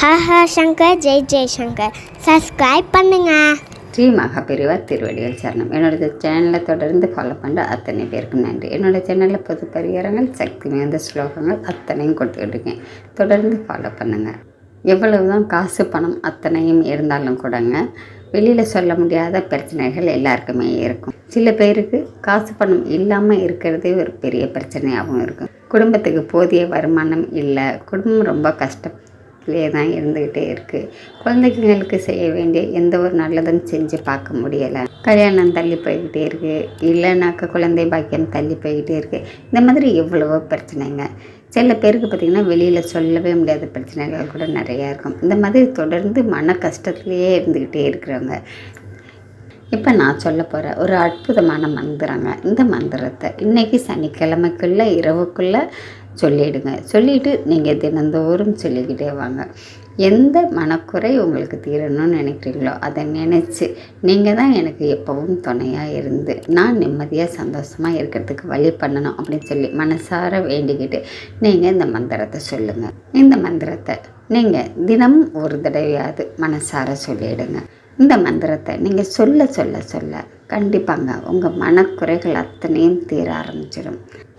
Haha Shankar Jai Jaishankar subscribe பண்ணுங்க. ஸ்ரீ மகாபிரிவா திருவடிகள் சரணம். என்னோட சேனலை தொடர்ந்து ஃபாலோ பண்ணுற அத்தனை பேருக்கும் நன்றி. என்னோட சேனலில் பொது பரிகாரங்கள் சக்தி மிகுந்த ஸ்லோகங்கள் அத்தனையும் கொடுத்துக்கிட்டு இருக்கேன் தொடர்ந்து ஃபாலோ பண்ணுங்கள் எவ்வளவு தான் காசு பணம் அத்தனையும் இருந்தாலும் கூடங்க வெளியில் சொல்ல முடியாத பிரச்சனைகள் எல்லாருக்குமே இருக்கும். சில பேருக்கு காசு பணம் இல்லாமல் இருக்கிறதே ஒரு பெரிய பிரச்சனையாகவும் இருக்கும். குடும்பத்துக்கு போதிய வருமானம் இல்லை. குடும்பம் ரொம்ப கஷ்டம். இதுலேயே தான் இருந்துக்கிட்டே இருக்குது குழந்தைங்களுக்கு செய்ய வேண்டிய எந்த ஒரு நல்லதும் செஞ்சு பார்க்க முடியலை. கல்யாணம் தள்ளி போய்கிட்டே இருக்குது இல்லைனாக்கா குழந்தை பாக்கியம் தள்ளி போய்கிட்டே இருக்குது இந்த மாதிரி எவ்வளவோ பிரச்சனைங்க. சில பேருக்கு பார்த்திங்கன்னா வெளியில் சொல்லவே முடியாத பிரச்சனைகள் கூட நிறையா இருக்கும். இந்த மாதிரி தொடர்ந்து மன கஷ்டத்துலேயே இருந்துக்கிட்டே இருக்கிறவங்க. இப்போ நான் சொல்ல போகிற ஒரு அற்புதமான மந்திரங்க. இந்த மந்திரத்தை இன்றைக்கி சனிக்கிழமைக்குள்ளே இரவுக்குள்ளே சொல்லிவிடுங்க சொல்லிவிட்டு நீங்கள் தினந்தோறும் சொல்லிக்கிட்டே வாங்க. எந்த மனக்குறை உங்களுக்கு தீரணும்னு நினைக்கிறீங்களோ அதை நினச்சி நீங்கள் தான் எனக்கு எப்போவும் துணையாக இருந்து நான் நிம்மதியாக சந்தோஷமாக இருக்கிறதுக்கு வழி பண்ணணும் அப்படின்னு சொல்லி மனசார வேண்டிக்கிட்டு நீங்கள் இந்த மந்திரத்தை சொல்லுங்கள் இந்த மந்திரத்தை நீங்கள் தினம் ஒரு தடவையாவது மனசார சொல்லிவிடுங்க இந்த மந்திரத்தை நீங்கள் சொல்ல சொல்ல சொல்ல கண்டிப்பாங்க உங்கள் மனக்குறைகள் அத்தனையும் தீர ஆரம்பிச்சிடும்.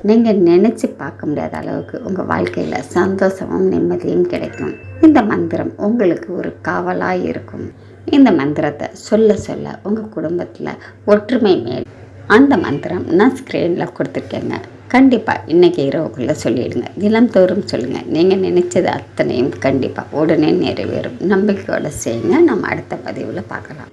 நீங்கள் நினச்சி பார்க்க முடியாத அளவுக்கு உங்கள் வாழ்க்கையில் சந்தோஷமும் நிம்மதியும் கிடைக்கும். இந்த மந்திரம் உங்களுக்கு ஒரு காவலாக இருக்கும். இந்த மந்திரத்தை சொல்ல சொல்ல உங்கள் குடும்பத்தில் ஒற்றுமை மேல். அந்த மந்திரம் நான் ஸ்க்ரீனில் கொடுத்துருக்கேங்க. கண்டிப்பாக இன்றைக்கி இரவுக்குள்ளே சொல்லிவிடுங்க தினம்தோறும் சொல்லுங்கள் நீங்கள் நினச்சது அத்தனையும் கண்டிப்பாக உடனே நிறைவேறும். நம்பிக்கையோடு செய்யுங்க. நம்ம அடுத்த பதிவில் பார்க்கலாம்.